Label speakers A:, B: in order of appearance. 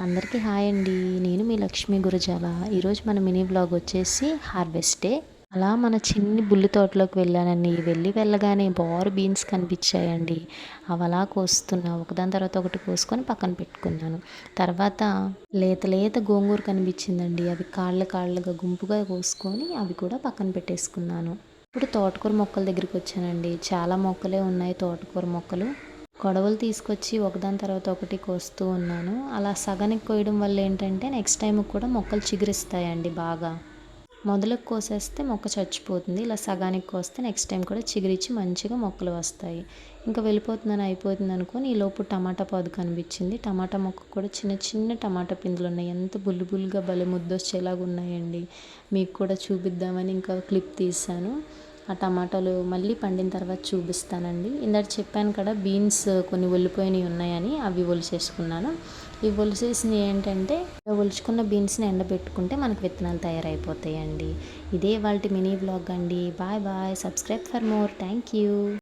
A: అందరికీ హాయ్ అండి. నేను మీ లక్ష్మీ గురజాల. ఈరోజు మన మినీ బ్లాగ్ వచ్చేసి హార్వెస్ట్ డే. అలా మన చిన్ని బుల్లి తోటలోకి వెళ్ళానండి. వెళ్ళి వెళ్ళగానే బోర్ బీన్స్ కనిపించాయండి. అవి అలా కోస్తున్నా. ఒకదాని తర్వాత ఒకటి కోసుకొని పక్కన పెట్టుకున్నాను. తర్వాత లేత లేత గోంగూర కనిపించిందండి. అవి కాళ్ళ కాళ్ళగా గుంపుగా కోసుకొని అవి కూడా పక్కన పెట్టేసుకున్నాను. ఇప్పుడు తోటకూర మొక్కల దగ్గరికి వచ్చానండి. చాలా మొక్కలే ఉన్నాయి తోటకూర మొక్కలు. గొడవలు తీసుకొచ్చి ఒకదాని తర్వాత ఒకటి కోస్తూ ఉన్నాను. అలా సగానికి కోయడం వల్ల ఏంటంటే నెక్స్ట్ టైం కూడా మొక్కలు చిగురిస్తాయండి బాగా. మొదలకు కోసేస్తే మొక్క చచ్చిపోతుంది. ఇలా సగానికి కోస్తే నెక్స్ట్ టైం కూడా చిగురిచ్చి మంచిగా మొక్కలు వస్తాయి. ఇంకా వెళ్ళిపోతుందని అయిపోతుంది అనుకొని ఈ లోపు టమాటా పాదు కనిపించింది. టమాటా మొక్క కూడా చిన్న చిన్న టమాటా పిందులు ఉన్నాయి. ఎంత బుల్లు బుల్లుగా భలే ముద్దొచ్చేలాగా ఉన్నాయండి. మీకు కూడా చూపిద్దామని ఇంకా క్లిప్ తీసాను ఆ టమాటాలు మళ్ళీ పండిన తర్వాత చూపిస్తానండి. ఇందాక చెప్పాను కదా బీన్స్ కొన్ని ఒలిపోయినవి ఉన్నాయని అవి ఒలిసేసుకున్నాను ఇవి ఒలిసేసినవి ఏంటంటే ఒలుచుకున్న బీన్స్ని ఎండబెట్టుకుంటే మనకు విత్తనాలు తయారైపోతాయండి. ఇదే వాళ్ళ మినీ బ్లాగ్ అండి. Bye bye. Subscribe for more. Thank you.